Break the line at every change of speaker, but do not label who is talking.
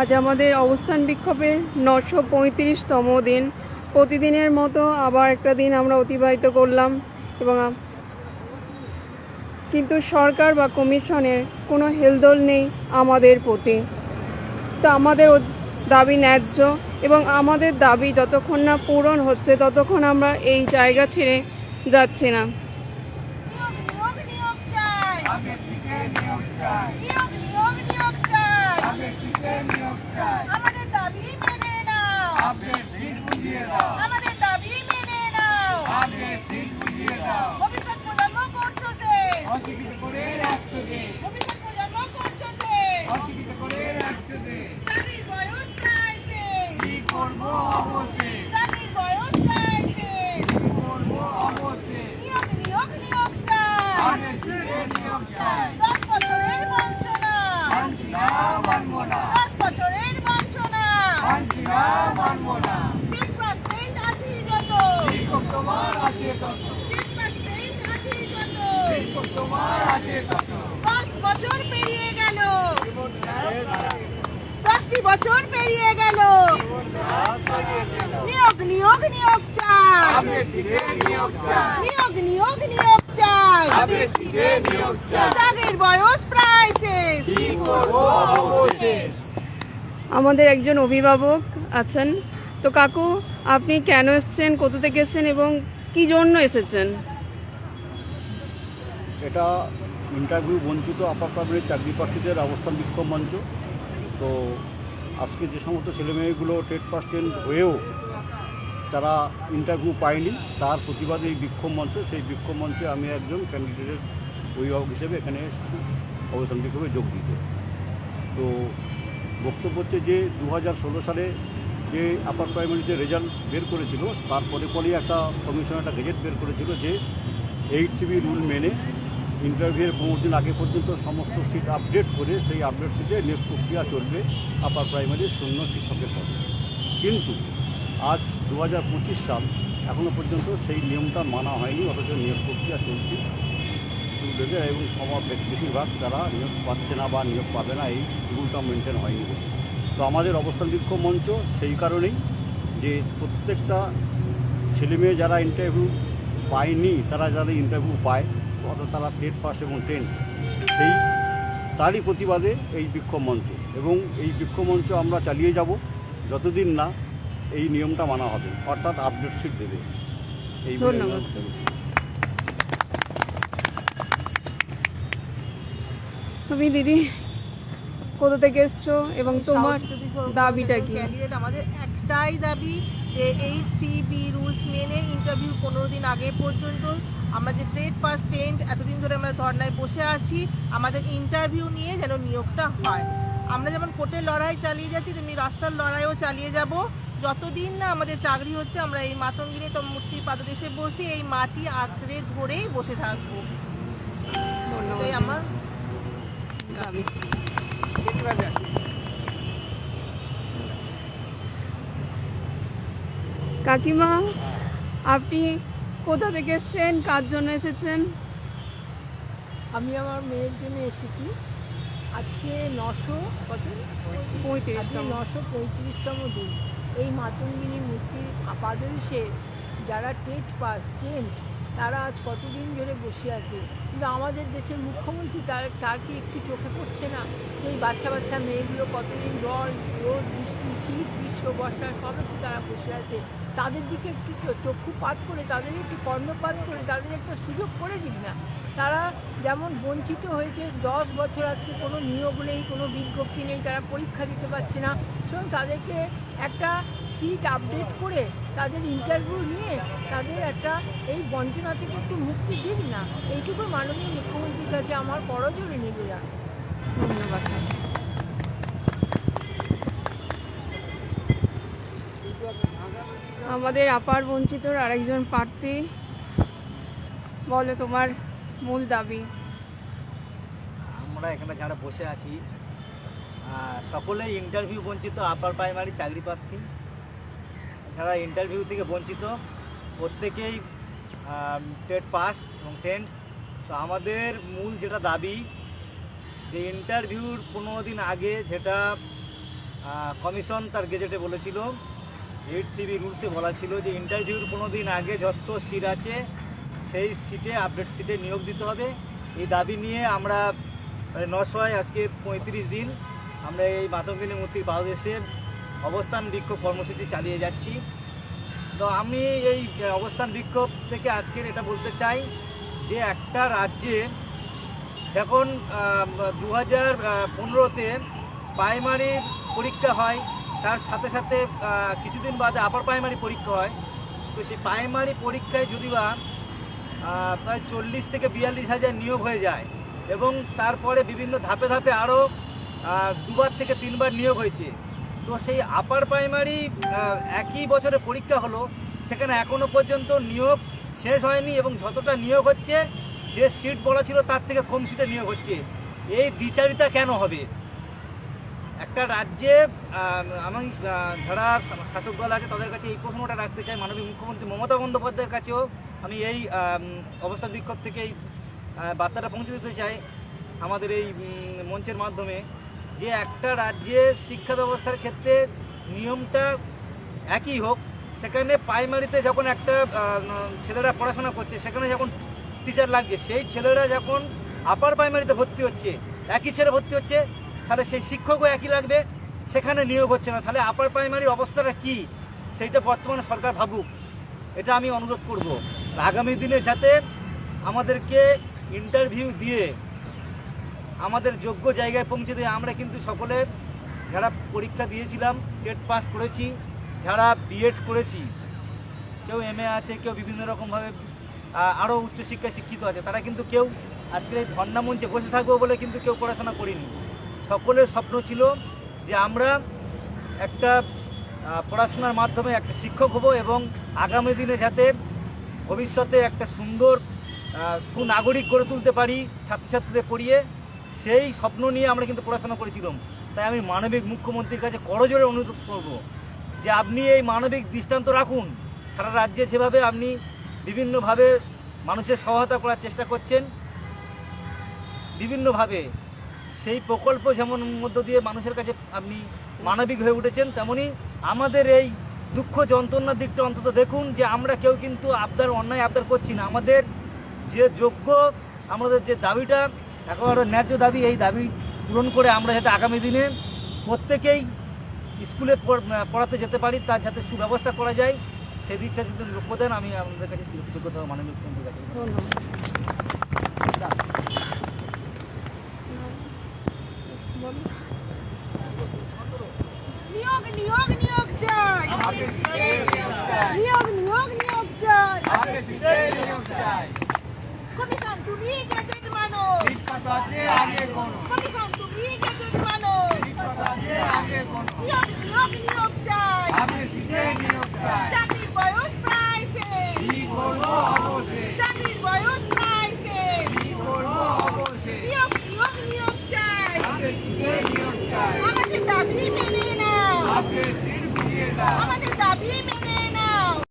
আজ আমাদের অবস্থান বিক্ষোভের নশো পঁয়ত্রিশতম দিন। প্রতিদিনের মতো আবার একটা দিন আমরা অতিবাহিত করলাম এবং কিন্তু সরকার বা কমিশনের কোনো হেলদোল নেই আমাদের প্রতি। তো আমাদের দাবি ন্যায্য এবং আমাদের দাবি যতক্ষণ না পূরণ হচ্ছে ততক্ষণ আমরা এই জায়গা ছেড়ে যাচ্ছি না।
নিয়োগ আমাদের দাবি মেনে নাও। আমাদের দাবি মেনে নাও। ভবিষ্যৎ প্রজন্ম করছ শেষ ভবিষ্যৎ প্রজন্ম করছ শেষ চাকরির বয়স প্রায় শেষ চাকরির বয়স প্রায় শেষ নিয়োগ নিয়োগ নিয়োগ চাই দশ বছরের বঞ্চনা দশ বছরের বঞ্চনা তিন পার্সেন্ট আশি যত তিন পার্সেন্ট আশি যত দশ বছর পেরিয়ে গেল। দশটি বছর পেরিয়ে গেল। নিয়োগ নিয়োগ নিয়োগ চাই। নিয়োগ নিয়োগ নিয়োগ চাই। চাকরির বয়স প্রায় শেষ।
আমাদের একজন অভিভাবক আছেন। তো কাকু, আপনি কেন এসেছেন? কোথা থেকে এসেছেন? এবং কি জন্য এসেছেন?
এটা ইন্টারভিউ বঞ্চিত আপার চাকরি প্রার্থীদের অবস্থান বিক্ষোভ মঞ্চ। তো আজকে যে সমস্ত ছেলেমেয়েগুলো টেট পাস টেন হয়েও তারা ইন্টারভিউ পায়নি, তার প্রতিবাদে এই বিক্ষোভ মঞ্চ। সেই বিক্ষোভ মঞ্চে আমি একজন ক্যান্ডিডেটের অভিভাবক হিসেবে এখানে এসেছি, অবস্থান বিক্ষোভে যোগ দিতে। তো বক্তব্য হচ্ছে যে দু হাজার ষোলো সালে যে আপার প্রাইমারি যে রেজাল্ট বের করেছিল, তারপরে পরেই একটা কমিশন একটা গেজেট বের করেছিল যে এইট টিভি রুল মেনে ইন্টারভিউয়ের পনেরো দিন আগে পর্যন্ত সমস্ত সিট আপডেট করে সেই আপডেট সিটে নিয়োগ প্রক্রিয়া চলবে আপার প্রাইমারির শূন্য শিক্ষকের পদে কিন্তু আজ দু হাজার পঁচিশ সাল এখনও পর্যন্ত সেই নিয়মটা মানা হয়নি, অথচ নিয়োগ প্রক্রিয়া চলছে স্টুডেন্টদের এবং সবার বেশিরভাগ তারা নিয়োগ পাচ্ছে না বা নিয়োগ পাবে না, এই রুলটা মেনটেন হয়নি। তো আমাদের অবস্থান বিক্ষোভ মঞ্চ সেই কারণেই যে প্রত্যেকটা ছেলেমেয়ে যারা ইন্টারভিউ পায়নি তারা যারা ইন্টারভিউ পায় অর্থাৎ তারা টেট পাস এবং টেন সেই তারই প্রতিবাদে এই বিক্ষোভ মঞ্চ। এবং এই বিক্ষোভ মঞ্চ আমরা চালিয়ে যাব যতদিন না এই নিয়মটা মানা হবে অর্থাৎ আপডেট শিট দেবে। এই
ধন্যবাদ। তুমি দিদি কোথা থেকে এসছো এবং তোমার দাবিটা কি?
ক্যান্ডিডেট আমাদের একটাই দাবি যে এই থ্রি বি রুলস মেনে ইন্টারভিউ পনেরো দিন আগে পর্যন্ত আমরা যে ট্রেড পাস টেন্ট এতদিন ধরে আমরা ধর্নায় বসে আছি আমাদের ইন্টারভিউ নিয়ে যেন নিয়োগটা হয়। আমরা যেমন কোর্টের লড়াই চালিয়ে যাচ্ছি তেমনি রাস্তার লড়াইও চালিয়ে যাব। যতদিন না আমাদের চাকরি হচ্ছে আমরা এই মাতঙ্গিনী তো মূর্তির পাদদেশে বসে এই মাটি আঁকড়ে ধরেই বসে থাকব। আমার
দাবি। কাকিমা আপনি কোথা থেকে এসেছেন? কার জন্য এসেছেন?
আমি আমার মেয়ের জন্য এসেছি। আজকে নশো কত? আজকে
পঁয়ত্রিশতম
নশো পঁয়ত্রিশতম দিন। এই মাতঙ্গিনী মূর্তির পাদদেশে যারা টেট পাস টেন্ট তারা আজ কতদিন ধরে বসে আছে। কিন্তু আমাদের দেশের মুখ্যমন্ত্রী তার তার কি একটু চোখে পড়ছে না? এই বাচ্চা বাচ্চা মেয়েগুলো কতদিন জল রোদ, বৃষ্টি, শীত, গ্রীষ্ম, বর্ষা সব একটু তারা বসে আছে। তাদের দিকে একটু চো- চক্ষুপাত করে, তাদের একটু কর্ণপাত করে, তাদের একটা সুযোগ করে দিক না। তারা যেমন বঞ্চিত হয়েছে, দশ বছর আজকে কোনো নিয়োগ নেই, কোনো বিজ্ঞপ্তি নেই, তারা পরীক্ষা দিতে পারছে না। সুতরাং তাদেরকে একটা সিট আপডেট করে তাদের ইন্টারভিউ নিয়ে তাদের একটা এই বঞ্চনা থেকে একটু মুক্তি দিন না। এইটুকু মাননীয় মুখ্যমন্ত্রীর কাছে আমার করজোরে নিবেদন।
ধন্যবাদ। আমাদের আপার বঞ্চিতর আরেকজন প্রার্থী বলো তোমার মূল দাবি।
আমরা এখানে যারা বসে আছি সকলেই ইন্টারভিউ বঞ্চিত আপার প্রাইমারি চাকরি প্রার্থী। যারা ইন্টারভিউ থেকে বঞ্চিত। প্রত্যেকেই টেট পাস এবং টেন্ট তো আমাদের মূল যেটা দাবি, যে ইন্টারভিউর পনেরো দিন আগে যেটা কমিশন তার গেজেটে বলেছিল এইট থ্রি রুলসে বলা ছিল যে ইন্টারভিউর কোনো দিন আগে যত সিট আছে, সেই সিটে আপডেট সিটে নিয়োগ দিতে হবে। এই দাবি নিয়ে আমরা নশয়, আজকে পঁয়ত্রিশ দিন আমরা এই মাতঙ্গিনী মূর্তির পাদদেশে অবস্থান বিক্ষোভ কর্মসূচি চালিয়ে যাচ্ছি। তো আমি এই অবস্থান বিক্ষোভ থেকে আজকের এটা বলতে চাই যে একটা রাজ্যে এখন দু হাজার পনেরোতে প্রাইমারি পরীক্ষা হয়, তার সাথে সাথে কিছুদিন বাদে আপার প্রাইমারি পরীক্ষা হয়, তো সেই প্রাইমারি পরীক্ষায় যদি বা প্রায় চল্লিশ থেকে বিয়াল্লিশ হাজার নিয়োগ হয়ে যায় এবং তারপরে বিভিন্ন ধাপে ধাপে আরও দুবার থেকে তিনবার নিয়োগ হয়েছে তো সেই আপার প্রাইমারি একই বছরে পরীক্ষা হলো সেখানে এখনও পর্যন্ত নিয়োগ শেষ হয়নি এবং যতটা নিয়োগ হচ্ছে যে সিট বলা ছিল তার থেকে কম সিটে নিয়োগ হচ্ছে। এই দ্বিচারিতা কেন হবে? একটা রাজ্যে আমি যারা শাসক দল আছে তাদের কাছে এই প্রশ্নটা রাখতে চাই মাননীয় মুখ্যমন্ত্রী মমতা বন্দ্যোপাধ্যায়ের কাছেও। আমি এই আম, অবস্থান বিক্ষোভ থেকে এই বার্তাটা পৌঁছে দিতে চাই আমাদের এই মঞ্চের মাধ্যমে। যে একটা রাজ্যে শিক্ষা ব্যবস্থার ক্ষেত্রে নিয়মটা একই হোক, সেখানে প্রাইমারিতে যখন একটা ছেলেরা পড়াশোনা করছে, সেখানে যখন টিচার লাগছে, সেই ছেলেরা যখন আপার প্রাইমারিতে ভর্তি হচ্ছে, একই ছেলে ভর্তি হচ্ছে, তাহলে সেই শিক্ষকও একই লাগবে, সেখানে নিয়োগ হচ্ছে না। তাহলে আপার প্রাইমারির অবস্থাটা কি? সেইটা বর্তমানে সরকার ভাবুক। এটা আমি অনুরোধ করব। আগামী দিনে যাতে আমাদেরকে ইন্টারভিউ দিয়ে আমাদের যোগ্য জায়গায় পৌঁছে দিয়ে আমরা কিন্তু সকলে যারা পরীক্ষা দিয়েছিলাম, টেট পাস করেছি, যারা বিএড করেছি, কেউ এম আছে, কেউ বিভিন্ন রকমভাবে আরও উচ্চশিক্ষায় শিক্ষিত আছে, তারা কিন্তু কেউ আজকের এই ধর্ণা মঞ্চে বসে থাকব বলে কিন্তু কেউ পড়াশোনা করিনি। সকলের স্বপ্ন ছিল যে আমরা একটা পড়াশোনার মাধ্যমে একটা শিক্ষক হব এবং আগামী দিনে যাতে ভবিষ্যতে একটা সুন্দর সুনাগরিক গড়ে তুলতে পারি, ছাত্রছাত্রীদের পড়িয়ে সেই স্বপ্ন নিয়ে আমরা কিন্তু পড়াশোনা করেছিলাম তাই আমি মানবিক মুখ্যমন্ত্রীর কাছে করজোরে অনুরোধ করব যে আপনি এই মানবিক দৃষ্টান্ত রাখুন। সারা রাজ্যে যেভাবে আপনি বিভিন্নভাবে মানুষের সহায়তা করার চেষ্টা করছেন, বিভিন্নভাবে সেই প্রকল্প যেমন মধ্য দিয়ে মানুষের কাছে আপনি মানবিক হয়ে উঠেছেন, তেমনি আমাদের এই দুঃখ যন্ত্রণার দিকটা অন্তত দেখুন যে আমরা কেউ কিন্তু আবদার, অন্যায় আবদার করছি না। আমাদের যে যোগ্য, আমাদের যে দাবিটা একেবারে ন্যায্য দাবি এই দাবি পূরণ করে আমরা যাতে আগামী দিনে প্রত্যেকেই স্কুলে পড়- পড়াতে যেতে পারি তার যাতে সুব্যবস্থা করা যায় সেই দিকটা যদি লক্ষ্য দেন আমি আপনাদের কাছে কৃতজ্ঞতা মাননীয় মুখ্যমন্ত্রীর কাছে
নিয়োগ নিয়োগ নিয়োগ চাই। নিয়োগ নিয়োগ নিয়োগ চাই। কমিশন তুমি মানো